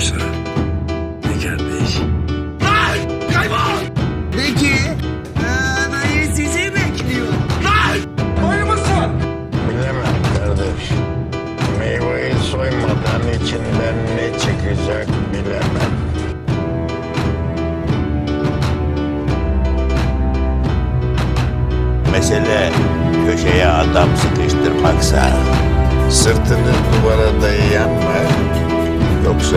yoksa? Ne kardeş? Peki. Anayı sizi bekliyor. Bilemem kardeş. Meyveyi soymadan içinden ne çıkacak bilemem. Mesele köşeye adam sıkıştırmaksa Sırtını duvara dayayan mı? yoksa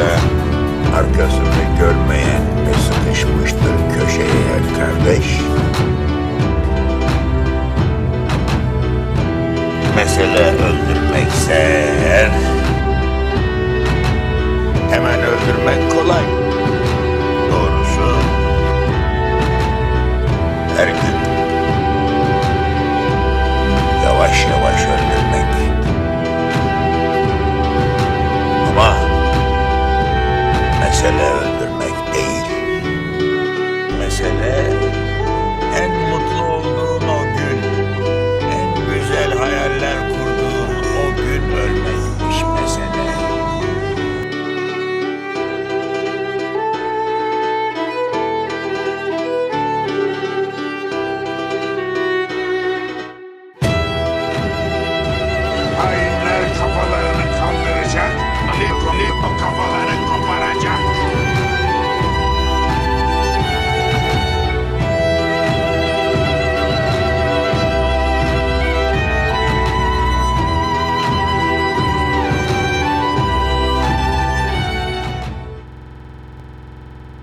arkasını görmeyen mi sıkışmıştır köşeye kardeş? Mesele öldürmekse eğer, hemen öldürmek kolay. Doğrusu her gün yavaş yavaş öldürmek. mesele öldürmek değil. Mesele en mutlu olduğun o gün, en güzel hayaller kurduğun o gün ölmekmiş mesele. Hayır.